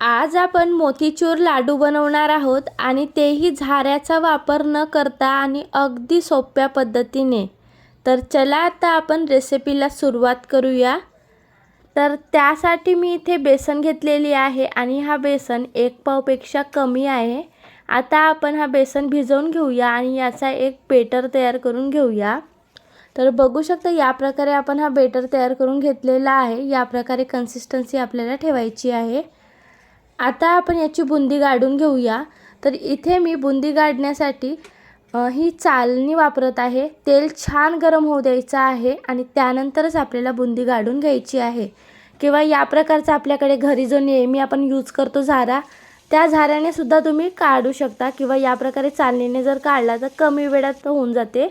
आज आपण मोतीचूर लाडू बनवणार आहोत आणि तेही झाऱ्याचा वापर न करता आणि अगदी सोप्या पद्धतीने. तर चला आता आपण रेसिपीला सुरुवात करूया. तर त्यासाठी मी इथे बेसन घेतलेली आहे आणि हा बेसन एक पावपेक्षा कमी आहे. आता आपण हा बेसन भिजवून घेऊया आणि याचा एक बेटर तयार करून घेऊया. तर बघू शकता या प्रकारे आपण हा बेटर तयार करून घेतलेला आहे. या प्रकारे कन्सिस्टन्सी आपल्याला ठेवायची आहे. आता आपण याची बुंदी गाडून घेऊया. तर इथे मी बुंदी गाडण्यासाठी ही चालणी वापरत आहे. तेल छान गरम होऊ द्यायचं आहे आणि त्यानंतरच आपल्याला बुंदी गाडून घ्यायची आहे. किंवा या प्रकारचा आपल्याकडे घरी जो नेहमी आपण यूज करतो झारा त्या झाऱ्याने सुद्धा तुम्ही काढू शकता किंवा या प्रकारे चालणीने जर काढला तर कमी वेळात होऊन जाते.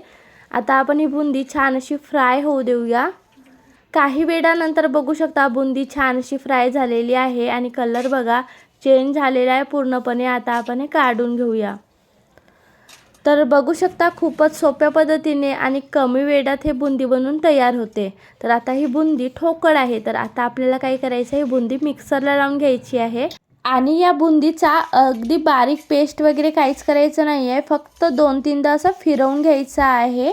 आता आपण ही बुंदी छान अशी फ्राय होऊ देऊया. काही वेळानंतर बघू शकता बुंदी छान अशी फ्राय झालेली आहे आणि कलर बघा चेंज झालेला आहे पूर्णपणे. आता आपण हे काढून घेऊया. तर बघू शकता खूपच सोप्या पद्धतीने आणि कमी वेळात हे बुंदी बनवून तयार होते. तर आता ही बुंदी ठोकळ आहे. तर आता आपल्याला काय करायचं आहे? बुंदी मिक्सरला लावून घ्यायची आहे. आणि या बुंदीचा अगदी बारीक पेस्ट वगैरे काहीच करायचं नाही आहे फक्त दोन तीनदा असं फिरवून घ्यायचं आहे.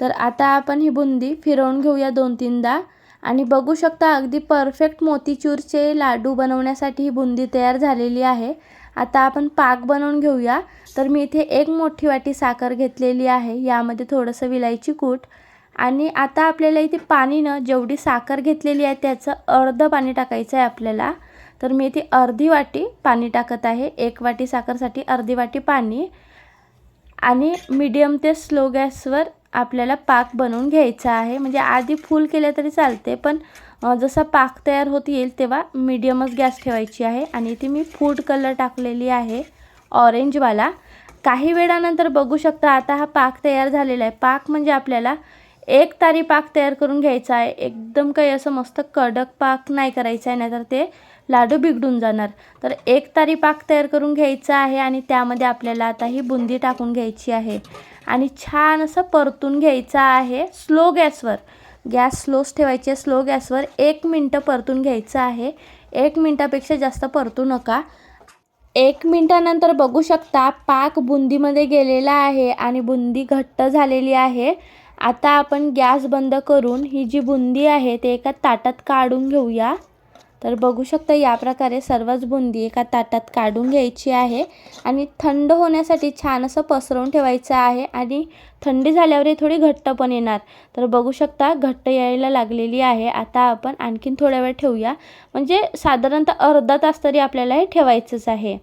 तर आता आपण ही बुंदी फिरवून घेऊया दोन तीनदा. आणि बघू शकता अगदी परफेक्ट मोतीचूरचे लाडू बनवण्यासाठी ही बुंदी तयार झालेली आहे. आता आपण पाक बनवून घेऊया. तर मी इथे एक मोठी वाटी साखर घेतलेली आहे. यामध्ये थोडंसं विलायची कूट. आणि आता आपल्याला इथे पाणी न जेवढी साखर घेतलेली आहे त्याचं अर्धं पाणी टाकायचं आहे आपल्याला. तर मी इथे अर्धी वाटी पाणी टाकत आहे. एक वाटी साखरसाठी अर्धी वाटी पाणी. आणि मीडियम ते स्लो गॅसवर आपल्याला पाक बनवून घ्यायचा आहे. म्हणजे आधी फुल केलं तरी चालते पण जसा पाक तयार होत येईल तेव्हा मीडियमच गॅस ठेवायची आहे. आणि इथे मी फूड कलर टाकलेली आहे ऑरेंजवाला काही वेळानंतर बघू शकता आता हा पाक तयार झालेला आहे. पाक म्हणजे आपल्याला एक तारी पाक तयार करून घ्यायचा आहे. एकदम काही असं मस्त कडक पाक नाही करायचा आहे नाहीतर ते लाडू बिघडून जाणार. तर एक तारी पाक तयार करून घ्यायचा आहे आणि त्यामध्ये आपल्याला आता ही बुंदी टाकून घ्यायची आहे. आणि छान असं परतून घ्यायचं आहे स्लो गॅसवर. गॅस स्लोच ठेवायची आहे स्लो गॅसवर एक मिनटं परतून घ्यायचं आहे. एक मिनटापेक्षा जास्त परतू नका. एक मिनटानंतर बघू शकता पाक बुंदीमध्ये गेलेला आहे आणि बुंदी घट्ट झालेली आहे. आता आपण गॅस बंद करून ही जी बुंदी आहे ते एका ताटात काढून घेऊया. तर बघू शकता या प्रकारे सर्वच बुंदी एका ताटात काढून घ्यायची आहे. आणि थंड होण्यासाठी छान असं पसरवून ठेवायचं आहे आणि थंडी झाल्यावर थोडी घट्ट पण येणार. तर बघू शकता घट्ट यायला लागलेली आहे. आता आपण आणखीन थोड्या वेळ ठेवूया. म्हणजे साधारणतः अर्धा तास तरी आपल्याला हे ठेवायचंच आहे.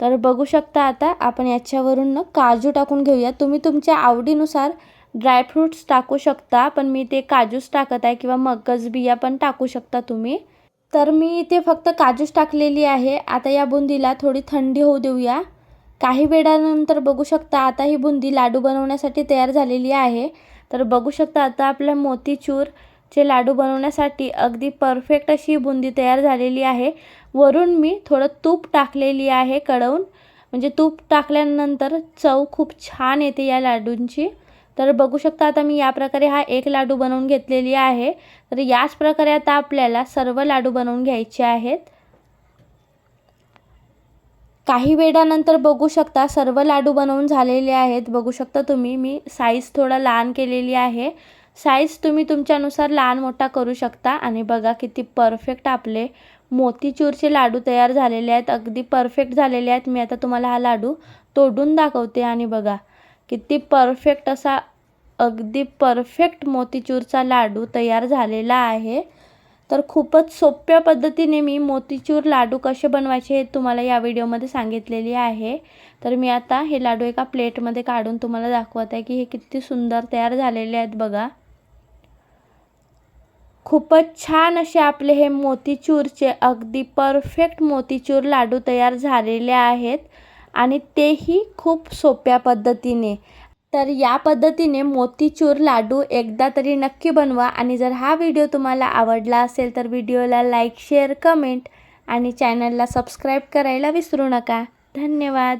तर बघू शकता आता आपण याच्यावरून काजू टाकून घेऊया. तुम्ही तुमच्या आवडीनुसार ड्रायफ्रूट्स टाकू शकता पण मी ते काजूच टाकत आहे किंवा मगज बिया पण टाकू शकता तुम्ही. तर मी इथे फक्त काजूच टाकलेली आहे. आता या बुंदीला थोडी थंडी होऊ देऊया. काही वेळानंतर बघू शकता आता ही बुंदी लाडू बनवण्यासाठी तयार झालेली आहे. तर बघू शकता आता आपल्या मोतीचूरचे लाडू बनवण्यासाठी अगदी परफेक्ट अशी बुंदी तयार झालेली आहे. वरून मी थोडं तूप टाकलेली आहे कढवून. म्हणजे तूप टाकल्यानंतर चव खूप छान येते या लाडूंची. तर बघू शकता आता मी या प्रकारे हा एक लाडू बनवून घेतलेली आहे. तर याच प्रकारे आता आपल्याला सर्व लाडू बनवून घ्यायचे आहेत. काही वेळानंतर बघू शकता सर्व लाडू बनवून झालेले आहेत. बघू शकता तुम्ही मी साईज थोडा लहान केलेली आहे. साईज तुम्ही तुमच्यानुसार लहान मोठा करू शकता आणि बघा किती परफेक्ट आपले मोतीचूरचे लाडू तयार झालेले आहेत. अगदी परफेक्ट झालेले आहेत. मी आता तुम्हाला हा लाडू तोडून दाखवते आणि बघा. किती परफेक्ट असा अगदी परफेक्ट मोतीचूरचा लाडू तयार झालेला आहे. तर खूपच सोप्या पद्धतीने मी मोतीचूर लाडू कसे बनवायचे हे तुम्हाला या व्हिडिओमध्ये सांगितलेली आहे. तर मी आता हे लाडू एका प्लेटमध्ये काढून तुम्हाला दाखवत आहे की हे किती सुंदर तयार झालेले आहेत बघा. खूपच छान असे आपले हे मोतीचूरचे अगदी परफेक्ट मोतीचूर लाडू तयार झालेले आहेत. आणि तेही खूप सोप्या पद्धतीने. तर या पद्धतीने मोतीचूर लाडू एकदा तरी नक्की बनवा आणि जर हा व्हिडिओ तुम्हाला आवडला असेल तर व्हिडिओला लाईक शेअर कमेंट आणि चॅनलला सबस्क्राईब करायला विसरू नका. धन्यवाद.